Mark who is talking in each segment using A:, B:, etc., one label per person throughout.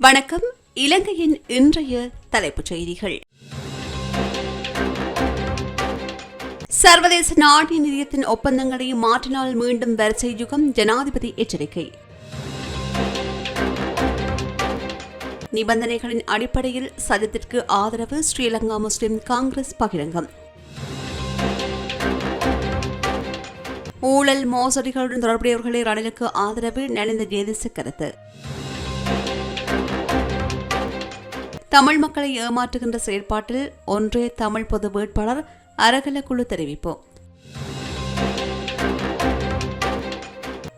A: வணக்கம். இலங்கையின் இன்றைய தலைப்புச் செய்திகள். சர்வதேச நாணய நிதியத்தின் ஒப்பந்தங்களை மாற்றினால் மீண்டும் வரிசை யுகம் ஜனாதிபதி எச்சரிக்கை. நிபந்தனைகளின் அடிப்படையில் சதத்திற்கு ஆதரவு ஸ்ரீலங்கா முஸ்லிம் காங்கிரஸ் பகிரங்கம். ஊழல் மோசடிகளுடன் தொடர்புடையவர்களை ரணிலுக்கு ஆதரவு நலிந்த ஜேதிச கருத்து தமிழ் மக்களை ஏமாற்றுகின்ற செயற்பாட்டில் ஒன்றே தமிழ் பொது வேட்பாளர் அரகல குழு தெரிவிப்பு.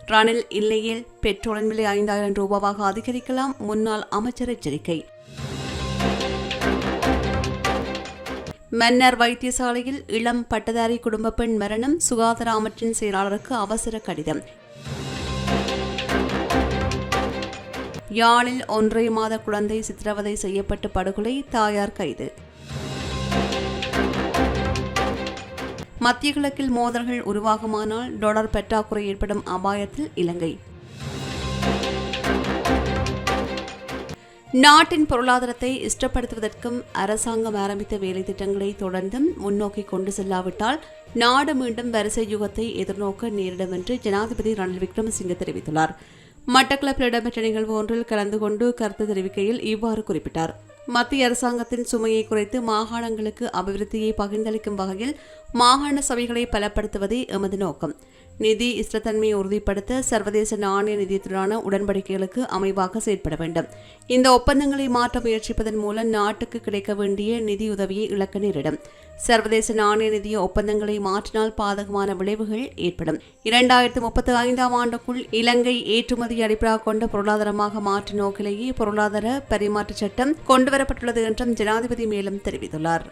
A: ரணில் இல்லையில் பெட்ரோலின் விலை ஐந்தாயிரம் ரூபாவாக அதிகரிக்கலாம் முன்னாள் அமைச்சர் எச்சரிக்கை. மன்னர் வைத்தியசாலையில் இளம் பட்டதாரி குடும்ப பெண் மரணம் சுகாதார அமைச்சின் செயலாளருக்கு அவசர கடிதம். யாழில் ஒன்றரை மாத குழந்தை சித்திரவதை செய்யப்பட்டு படுகொலை தாயார் கைது. மத்திய கிழக்கில் மோதல்கள் உருவாகுமானால் டொலர் பற்றாக்குறை ஏற்படும் அபாயத்தில் இலங்கை. நாட்டின் பொருளாதாரத்தை இஷ்டப்படுத்துவதற்கும் அரசாங்கம் ஆரம்பித்த வேலை திட்டங்களை தொடர்ந்தும் முன்னோக்கி கொண்டு செல்லாவிட்டால் நாடு மீண்டும் வரிசை யுகத்தை எதிர்நோக்க நேரிடும் என்று ஜனாதிபதி ரணில் விக்ரமசிங்க தெரிவித்துள்ளார். மட்டக்களப்பில் இடம்பெற்ற நிகழ்வு ஒன்றில் கலந்து கொண்டு கருத்து தெரிவிக்கையில் இவ்வாறு குறிப்பிட்டார். மத்திய அரசாங்கத்தின் சுமையை குறைத்து மாகாணங்களுக்கு அபிவிருத்தியை பகிர்ந்தளிக்கும் வகையில் மாகாண சபைகளை பலப்படுத்துவதே எமது நோக்கம். நிதி ஸ்திரத்தன்மையை உறுதிப்படுத்த சர்வதேச நாணய நிதியத்துடனான உடன்படிக்கைகளுக்கு அமைவாக செயற்பட வேண்டும். இந்த ஒப்பந்தங்களை மாற்ற முயற்சிப்பதன் மூலம் நாட்டுக்கு கிடைக்க வேண்டிய நிதி உதவியை இழக்க நேரிடும். சர்வதேச நாணய நிதிய ஒப்பந்தங்களை மாற்றினால் பாதகமான விளைவுகள் ஏற்படும். இரண்டாயிரத்து முப்பத்தி ஐந்தாம் ஆண்டுக்குள் இலங்கை ஏற்றுமதி அடிப்படையாக கொண்ட பொருளாதாரமாக மாற்றும் நோக்கிலேயே பொருளாதார பரிமாற்ற சட்டம் கொண்டுவரப்பட்டுள்ளது என்றும் ஜனாதிபதி மேலும் தெரிவித்துள்ளார்.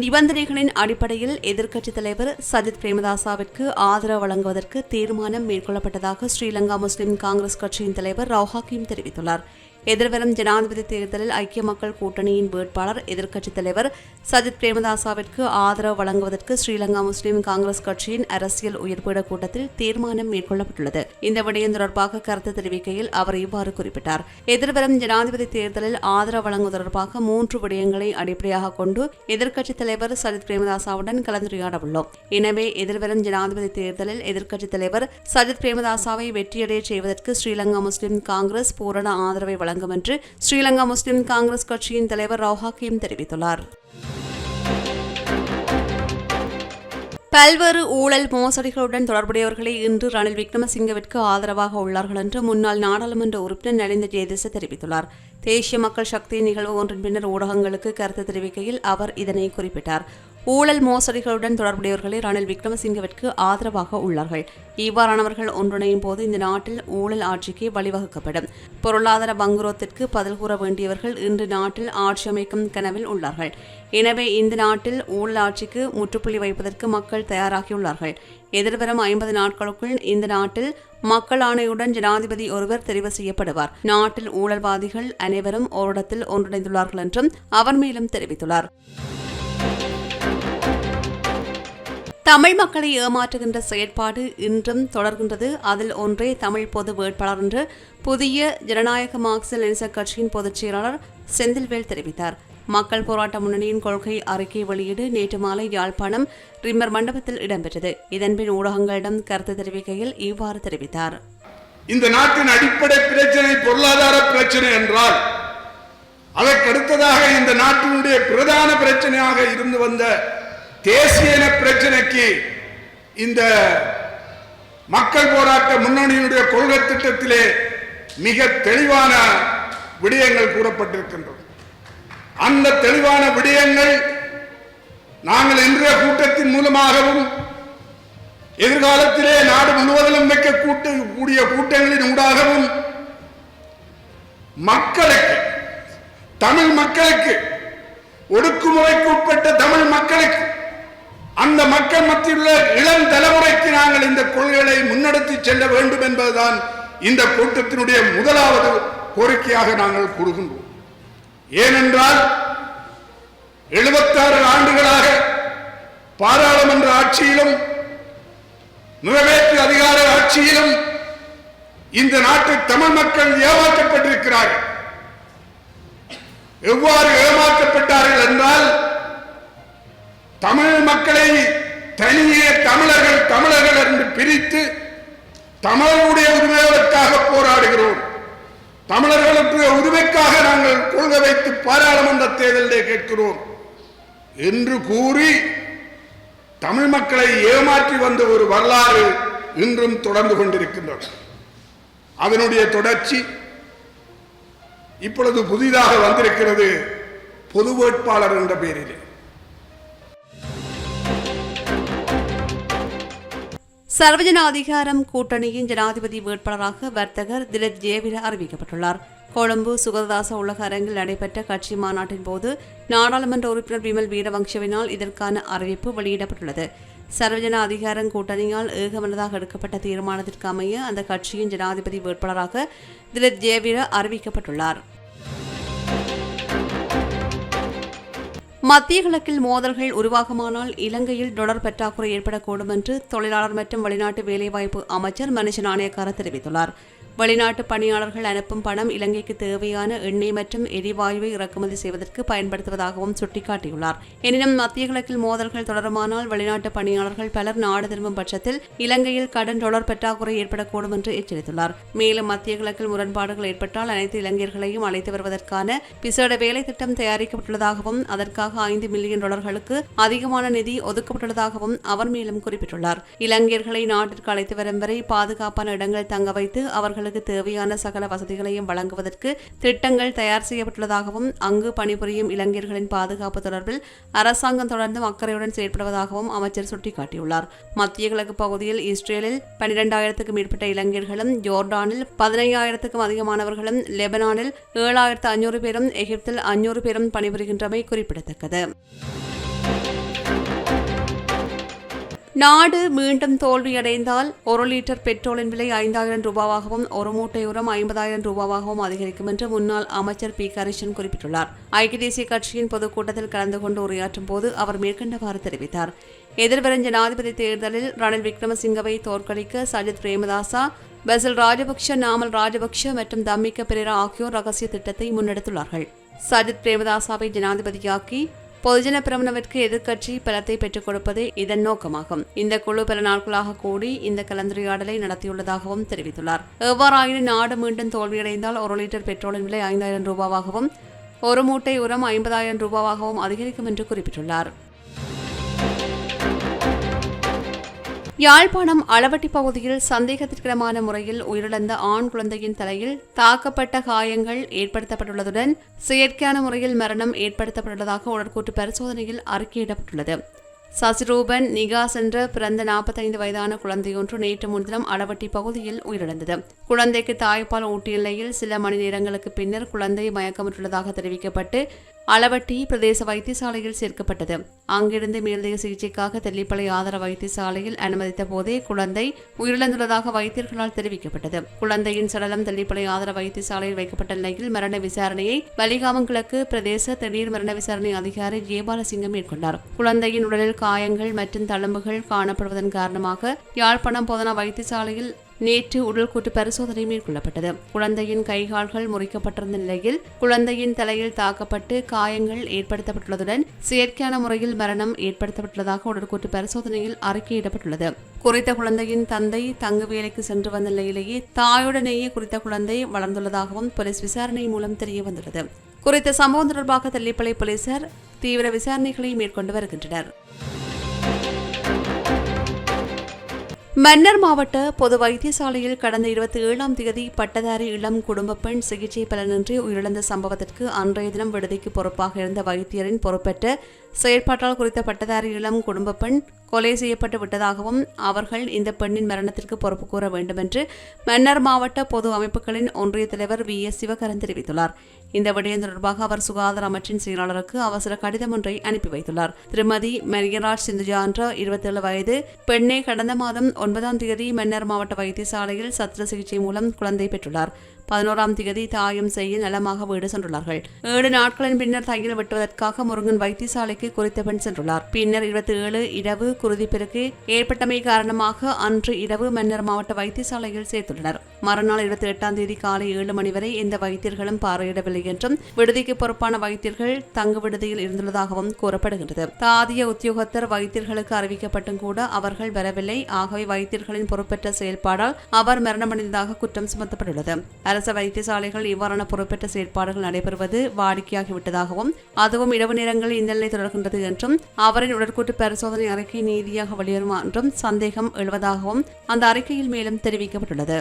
A: நிபந்தனைகளின் அடிப்படையில் எதிர்க்கட்சித் தலைவர் சஜித் பிரேமதாசாவிற்கு ஆதரவு வழங்குவதற்கு தீர்மானம் மேற்கொள்ளப்பட்டதாக ஸ்ரீலங்கா முஸ்லிம் காங்கிரஸ் கட்சியின் தலைவர் ரவுஹாக்கிம் தெரிவித்துள்ளார். எதிர்வரும் ஜனாதிபதி தேர்தலில் ஐக்கிய மக்கள் கூட்டணியின் வேட்பாளர் எதிர்க்கட்சித் தலைவர் சஜித் பிரேமதாசாவிற்கு ஆதரவு வழங்குவதற்கு ஸ்ரீலங்கா முஸ்லிம் காங்கிரஸ் கட்சியின் அரசியல் உயர்பீட கூட்டத்தில் தீர்மானம் மேற்கொள்ளப்பட்டுள்ளது. இந்த விடயம் தொடர்பாக கருத்து தெரிவிக்கையில் அவர் இவ்வாறு குறிப்பிட்டார். எதிர்வரும் ஜனாதிபதி தேர்தலில் ஆதரவு வழங்குவது தொடர்பாக மூன்று விடயங்களை அடிப்படையாக கொண்டு எதிர்க்கட்சித் தலைவர் சஜித் பிரேமதாசாவுடன் கலந்துரையாட உள்ளோம் எனவே எதிர்வரும் ஜனாதிபதி தேர்தலில் எதிர்க்கட்சித் தலைவர் சஜித் பிரேமதாசாவை வெற்றியடைய செய்வதற்கு ஸ்ரீலங்கா முஸ்லிம் காங்கிரஸ் பூரண ஆதரவை வழங்க வழங்கும் என்று ஸ்ரீலங்கா முஸ்லிம் காங்கிரஸ் கட்சியின் தலைவர் ரவுஹாக்கிம் தெரிவித்துள்ளார். பல்வேறு ஊழல் மோசடிகளுடன் தொடர்புடையவர்களை இன்று ரணில் விக்ரமசிங்கவிற்கு ஆதரவாக உள்ளார்கள் என்று முன்னாள் நாடாளுமன்ற உறுப்பினர் நலிந்த ஜெயதிச தெரிவித்துள்ளார். தேசிய மக்கள் சக்தி நிகழ்வு ஒன்றின் பின்னர் ஊடகங்களுக்கு கருத்து தெரிவிக்கையில் அவர் இதனை குறிப்பிட்டார். ஊழல் மோசடிகளுடன் தொடர்புடையவர்களே ரணில் விக்ரமசிங்கவிற்கு ஆதரவாக உள்ளார்கள். இவ்வாறானவர்கள் ஒன்றிணையும் போது இந்த நாட்டில் ஊழல் ஆட்சிக்கு வழிவகுக்கப்படும். பொருளாதார பங்குரோத்திற்கு பதில் கூற வேண்டியவர்கள் இன்று நாட்டில் ஆட்சி அமைக்கும் கனவில் உள்ளார்கள். எனவே இந்த நாட்டில் ஊழல் ஆட்சிக்கு முற்றுப்புள்ளி வைப்பதற்கு மக்கள் தயாராகியுள்ளார்கள். எதிர்வரும் ஐம்பது நாட்களுக்குள் இந்த நாட்டில் மக்கள் ஆணையுடன் ஜனாதிபதி ஒருவர் தெரிவு செய்யப்படுவார். நாட்டில் ஊழல்வாதிகள் அனைவரும் ஓரிடத்தில் ஒன்றிணைந்துள்ளார்கள் என்றும் அவர் மேலும் தெரிவித்துள்ளார். தமிழ் மக்களை ஏமாற்றுகின்ற செயற்பாடு இன்றும் தொடர்கின்றது. அதில் ஒன்றே தமிழ் பொது வேட்பாளர் என்று புதிய ஜனநாயக மார்க்சிஸ்ட் லெனிச கட்சியின் பொதுச் செயலாளர் செந்தில்வேல் தெரிவித்தார். மக்கள் போராட்ட முன்னணியின் கொள்கை அறிக்கை வெளியீடு நேற்று மாலை யாழ்ப்பாணம் ரிம்மர் மண்டபத்தில் இடம்பெற்றது. இதன்பின் ஊடகங்களிடம் கருத்து தெரிவிக்கையில் இவ்வாறு தெரிவித்தார்.
B: இந்த நாட்டின் அடிப்படை பிரச்சனை பொருளாதார பிரச்சனை என்றால் அதற்கடுத்ததாக இந்த நாட்டினுடைய பிரதான பிரச்சனையாக இருந்து வந்த தேசிய பிரச்சனைக்கு இந்த மக்கள் போராட்ட முன்னணியினுடைய கொள்கை திட்டத்திலே மிக தெளிவான விடயங்கள் கூறப்பட்டிருக்கின்றன. அந்த தெளிவான விடயங்கள் நாங்கள் இன்றைய கூட்டத்தின் மூலமாகவும் எதிர்காலத்திலே நாடு முழுவதிலும் வைக்க கூட்டு கூடிய கூட்டங்களின் ஊடாகவும் மக்களுக்கு தமிழ் மக்களுக்கு ஒடுக்குமுறைக்கு உட்பட்ட தமிழ் மக்களுக்கு அந்த மக்கள் மத்தியில் இளம் தலைமுறைக்கு நாங்கள் இந்த கொள்கைகளை முன்னெடுத்து செல்ல வேண்டும் என்பதுதான் இந்த கூட்டத்தினுடைய முதலாவது கோரிக்கையாக நாங்கள் கூறுகின்றோம். ஏனென்றால் எழுபத்தாறு ஆண்டுகளாக பாராளுமன்ற ஆட்சியிலும் நிறைவேற்று அதிகார ஆட்சியிலும் இந்த நாட்டு தமிழ் மக்கள் ஏமாற்றப்பட்டிருக்கிறார்கள். எவ்வாறு ஏமாற்றப்பட்டார்கள் என்றால் தமிழ் மக்களை தனியே தமிழர்கள் தமிழர்கள் என்று பிரித்து தமிழருடைய உரிமைகளுக்காக போராடுகிறோம். தமிழர்களுக்கு உரிமைக்காக நாங்கள் கொள்கை வைத்து பாராளுமன்ற தேர்தலிலே கேட்கிறோம். என்று கூறி தமிழ் மக்களை ஏமாற்றி வந்த ஒரு வரலாறு இன்றும் தொடர்ந்து கொண்டிருக்கின்றன அதனுடைய தொடர்ச்சி இப்பொழுது புதிதாக வந்திருக்கிறது பொது வேட்பாளர் என்ற பெயரிலே.
A: சர்வஜன அதிகாரம் கூட்டணியின் ஜனாதிபதி வேட்பாளராக வர்த்தகர் திலத் ஜேவிர அறிவிக்கப்பட்டுள்ளார். கொழும்பு சுகதாச உலக அரங்கில் நடைபெற்ற கட்சி மாநாட்டின் போது நாடாளுமன்ற உறுப்பினர் விமல் வீரவங்சவினால் இதற்கான அறிவிப்பு வெளியிடப்பட்டுள்ளது. சர்வஜன அதிகாரம் கூட்டணியால் ஏகமனதாக எடுக்கப்பட்ட தீர்மானத்திற்கு அமைய அந்த கட்சியின் ஜனாதிபதி வேட்பாளராக திலத் ஜேவிர அறிவிக்கப்பட்டுள்ளார். மத்திய கிழக்கில் மோதல்கள் உருவாகுமானால் இலங்கையில் டொலர் பற்றாக்குறை ஏற்படக்கூடும் என்று தொழிலாளர் மற்றும் வெளிநாட்டு வேலைவாய்ப்பு அமைச்சர் மனுஷ நாணயக்கார தெரிவித்துள்ளார். வெளிநாட்டு பணியாளர்கள் அனுப்பும் பணம் இலங்கைக்கு தேவையான எண்ணெய் மற்றும் எரிவாயுவை இறக்குமதி செய்வதற்கு பயன்படுத்துவதாகவும் சுட்டிக்காட்டியுள்ளார். எனினும் மத்திய கிழக்கில் மோதல்கள் தொடருமானால் வெளிநாட்டு பணியாளர்கள் பலர் நாடு திரும்பும் பட்சத்தில் இலங்கையில் கடன் டொலர் பற்றாக்குறை ஏற்படக்கூடும் என்று எச்சரித்துள்ளார். மேலும் மத்திய கிழக்கில் முரண்பாடுகள் ஏற்பட்டால் அனைத்து இளைஞர்களையும் அழைத்து வருவதற்கான விசேட வேலை திட்டம் தயாரிக்கப்பட்டுள்ளதாகவும் அதற்காக ஐந்து மில்லியன் டாலர்களுக்கு அதிகமான நிதி ஒதுக்கப்பட்டுள்ளதாகவும் அவர் மேலும் குறிப்பிட்டுள்ளார். இளைஞர்களை நாட்டிற்கு அழைத்து வரும் வரை பாதுகாப்பான இடங்களில் தங்க வைத்து அவர்கள் அவர்களுக்கு தேவையான சகல வசதிகளையும் வழங்குவதற்கு திட்டங்கள் தயார் செய்யப்பட்டுள்ளதாகவும் அங்கு பணிபுரியும் இளைஞர்களின் பாதுகாப்பு தொடர்பில் அரசாங்கம் தொடர்ந்தும் அக்கறையுடன் செயற்படுவதாகவும் அமைச்சர் சுட்டிக்காட்டியுள்ளார். மத்திய கிழக்கு பகுதியில் இஸ்ரேலில் பனிரெண்டாயிரத்துக்கும் மேற்பட்ட இளைஞர்களும் ஜோர்டானில் பதினையாயிரத்துக்கும் அதிகமானவர்களும் லெபனானில் ஏழாயிரத்து ஐநூறு பேரும் எகிப்தில் ஐநூறு பேரும் பணிபுரிகின்றமை குறிப்பிடத்தக்கது. நாடு மீண்டும் தோல்வியடைந்தால் ஒரு லிட்டர் பெட்ரோலின் விலை ஐந்தாயிரம் ரூபாவாகவும் ஒரு மூட்டை உரம் ஐம்பதாயிரம் ரூபாவாகவும் அதிகரிக்கும் என்று முன்னாள் அமைச்சர் பி. கரிஷன் குறிப்பிட்டுள்ளார். ஐக்கிய தேசிய கட்சியின் பொதுக்கூட்டத்தில் கலந்து கொண்டு உரையாற்றும் போது அவர் மேற்கண்டவாறு தெரிவித்தார். எதிர்வரும் ஜனாதிபதி தேர்தலில் ரணில் விக்ரமசிங்கவை தோற்கடிக்க சஜித் பிரேமதாசா பெசல் ராஜபக்ஷ நாமல் ராஜபக்ஷ மற்றும் தம்மிக்க பெரேரா ஆகியோர் ரகசிய திட்டத்தை முன்னெடுத்துள்ளார்கள். சஜித் பிரேமதாசாவை ஜனாதிபதியாக்கி பொதுஜன பிரமணவிற்கு எதிர்க்கட்சி பலத்தை பெற்றுக் கொடுப்பதே இதன் நோக்கமாகும். இந்த குழு பல நாட்களாக கூடி இந்த கலந்துரையாடலை நடத்தியுள்ளதாகவும் தெரிவித்துள்ளார். எவ்வாறாயினும் நாடு மீண்டும் தோல்வியடைந்தால் ஒரு லிட்டர் பெட்ரோலின் விலை ஐந்தாயிரம் ரூபாவாகவும் ஒரு மூட்டை உரம் ஐம்பதாயிரம் ரூபாவாகவும் அதிகரிக்கும் என்று குறிப்பிட்டுள்ளார். யாழ்ப்பாணம் அளவட்டி பகுதியில் சந்தேகத்திற்கிடமான முறையில் உயிரிழந்த ஆண் குழந்தையின் தலையில் தாக்கப்பட்ட காயங்கள் ஏற்படுத்தப்பட்டுள்ளதுடன் செயற்கையான முறையில் மரணம் ஏற்படுத்தப்பட்டுள்ளதாக உடற்கூட்டு பரிசோதனையில் அறிக்கையிடப்பட்டுள்ளது. சசிரூபன் நிகாஸ் என்ற பிறந்த நாற்பத்தைந்து வயதான குழந்தையொன்று நேற்று முன்தினம் அளவட்டி பகுதியில் உயிரிழந்தது. குழந்தைக்கு தாய்ப்பால் ஊட்டிய நிலையில் சில மணி நேரங்களுக்கு பின்னர் குழந்தை மயக்கமுற்றுள்ளதாக தெரிவிக்கப்பட்டு அளவட்டி பிரதேச வைத்தியசாலையில் சேர்க்கப்பட்டது. அங்கிருந்து மேலதிக சிகிச்சைக்காக தெல்லிப்பளை ஆதார வைத்தியசாலையில் அனுமதித்த போதே குழந்தை உயிரிழந்துள்ளதாக வைத்தியர்களால் தெரிவிக்கப்பட்டது. குழந்தையின் சடலம் தெல்லிப்பளை ஆதார வைத்தியசாலையில் வைக்கப்பட்ட நிலையில் மரண விசாரணையை வலிகாமம் கிழக்கு பிரதேச திடீர் மரண விசாரணை அதிகாரி ஜெயபாலசிங்கம் மேற்கொண்டார். குழந்தையின் உடலில் காயங்கள் மற்றும் தழும்புகள் காணப்படுவதன் காரணமாக யாழ்ப்பாணம் போதனா வைத்தியசாலையில் நேற்று உடல்கூட்டு பரிசோதனை மேற்கொள்ளப்பட்டது. குழந்தையின் கைகால்கள் முறிக்கப்பட்டிருந்த நிலையில் குழந்தையின் தலையில் தாக்கப்பட்டு காயங்கள் ஏற்படுத்தப்பட்டுள்ளதுடன் செயற்கையான முறையில் மரணம் ஏற்படுத்தப்பட்டுள்ளதாக உடற்கூட்டு பரிசோதனையில் அறிக்கையிடப்பட்டுள்ளது. குறித்த குழந்தையின் தந்தை தங்கு வேலைக்கு சென்று வந்த நிலையிலேயே தாயுடனேயே குறித்த குழந்தை வளர்ந்துள்ளதாகவும் போலீஸ் விசாரணை மூலம் தெரிய வந்துள்ளது. குறித்த சம்பவம் தொடர்பாக தெல்லிப்பளை போலீசார் தீவிர விசாரணைகளை மேற்கொண்டு வருகின்றனர். மன்னர் மாவட்ட பொது வைத்தியசாலையில் கடந்த இருபத்தி ஏழாம் தேதி பட்டதாரி இளம் குடும்ப பெண் சிகிச்சை பலனின்றி உயிரிழந்த சம்பவத்திற்கு அன்றைய தினம் விடுதிக்கு பொறுப்பாக இருந்த வைத்தியரின் பொறுப்பேற்ற செயற்பாட்டால் குறித்த பட்டதாரி இளம் குடும்ப பெண் கொலை செய்யப்பட்டு விட்டதாகவும் அவர்கள் இந்த பெண்ணின் மரணத்திற்கு பொறுப்பு கூற வேண்டும் என்று மன்னர் மாவட்ட பொது அமைப்புகளின் ஒன்றிய தலைவர் வி. எஸ். சிவகரன் தெரிவித்துள்ளார். இந்த விடயம் தொடர்பாக அவர் சுகாதார அமைச்சின் செயலாளருக்கு அவசர கடிதம் ஒன்றை அனுப்பி வைத்துள்ளார். திருமதி மரியராஜ் சிந்துஜா என்ற இருபத்தேழு வயது பெண்ணை கடந்த மாதம் ஒன்பதாம் தேதி மன்னர் மாவட்ட வைத்தியசாலையில் சத்திர சிகிச்சை மூலம் குழந்தை பெற்றுள்ளார். பதினோராம் திகதி தாயம் செய்ய நலமாக வீடு சென்றுள்ளார்கள். ஏழு நாட்களின் பின்னர் தையல் வெட்டுவதற்காக முருகன் வைத்தியசாலைக்கு குறித்த பெண் சென்றுள்ளார். பின்னர் இருபத்தி ஏழு இரவு குருதிப்பெருக்கு ஏற்பட்டமை காரணமாக அன்று இரவு மன்னர் மாவட்ட வைத்தியசாலையில் சேர்த்துள்ளனர். மறுநாள் இருபத்தி எட்டாம் தேதி காலை ஏழு மணி வரை எந்த வைத்தியர்களும் பார்வையிடவில்லை என்றும் விடுதிக்கு பொறுப்பான வைத்தியர்கள் தங்கு விடுதியில் இருந்துள்ளதாகவும் கூறப்படுகின்றது. தாதிய உத்தியோகத்தர் வைத்தியர்களுக்கு அறிவிக்கப்பட்டும் கூட அவர்கள் வரவில்லை. ஆகவே வைத்தியர்களின் பொறுப்பற்ற செயல்பாடால் அவர் மரணமடைந்ததாக குற்றம் சுமத்தப்பட்டுள்ளது. அரசு வைத்தியசாலைகள் இவ்வாறான பொறுப்பேற்ற செயற்பாடுகள் நடைபெறுவது வாடிக்கையாகிவிட்டதாகவும் அதுவும் இரவு நேரங்களில் இந்த நிலை தொடர்கின்றது என்றும் அவரின் உடற்கூட்டு பரிசோதனை அறிக்கை நீதியாக வெளியேறுமா என்றும் சந்தேகம் எழுவதாகவும் அந்த அறிக்கையில் மேலும் தெரிவிக்கப்பட்டுள்ளது.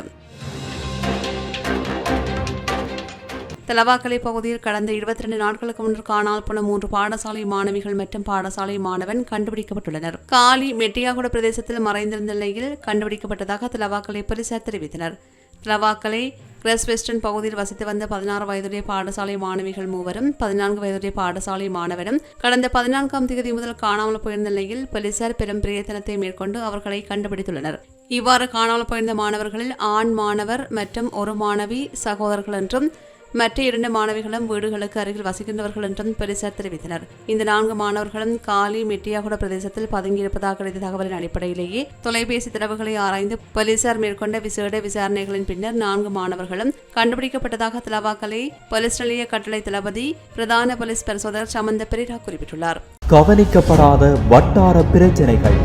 A: தலவாக்கலை பகுதியில் கடந்த இருபத்தி ரெண்டு நாட்களுக்கு முன்னர் காணால் போன மூன்று பாடசாலை மாணவிகள் மற்றும் பாடசாலை மாணவன் கண்டுபிடிக்கப்பட்டுள்ளனர். காலி மெட்டியாகுட பிரதேசத்தில் மறைந்திருந்த நிலையில் கண்டுபிடிக்கப்பட்டதாக தலவாக்கலை போலீசார் தெரிவித்தனர். தலவாக்கலை கிரஸ் வெஸ்டர்ன் பகுதியில் வசித்து வந்த பதினாறு வயதுடைய பாடசாலை மாணவிகள் மூவரும் பதினான்கு வயதுடைய பாடசாலை மாணவரும் கடந்த பதினான்காம் தேதி முதல் காணாமல் போயிருந்த நிலையில் போலீசார் பெரும் பிரயத்தனத்தை மேற்கொண்டு அவர்களை கண்டுபிடித்துள்ளனர். இவ்வாறு காணாமல் போயிருந்த மாணவர்களில் ஆண் மாணவர் மற்றும் ஒரு மாணவி சகோதரர்கள் என்றும் மற்ற இரண்டு மாணவிகளும் வீடுகளுக்கு அருகில் வசிக்கின்றவர்கள் என்றும் போலீசார் தெரிவித்தனர். இந்த நான்கு மாணவர்களும் காலி மெட்டியாகுட பிரதேசத்தில் பதுங்கியிருப்பதாக கிடைத்த தகவலின் அடிப்படையிலேயே தொலைபேசி தரவுகளை ஆராய்ந்து போலீசார் மேற்கொண்ட விசேட விசாரணைகளின் பின்னர் நான்கு மாணவர்களும் கண்டுபிடிக்கப்பட்டதாக தலவாக்கலை போலீஸ் நிலைய கட்டளை தளபதி பிரதான போலீஸ் பரிசோதகர் சமந்த பெரிரா குறிப்பிட்டுள்ளார்.
C: கவனிக்கப்படாத வட்டார பிரச்சனைகள்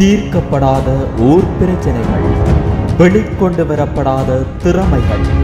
C: தீர்க்கப்படாத ஊர் பிரச்சனைகள் வெளிக்கொண்டு வரப்படாத திறமைகள்.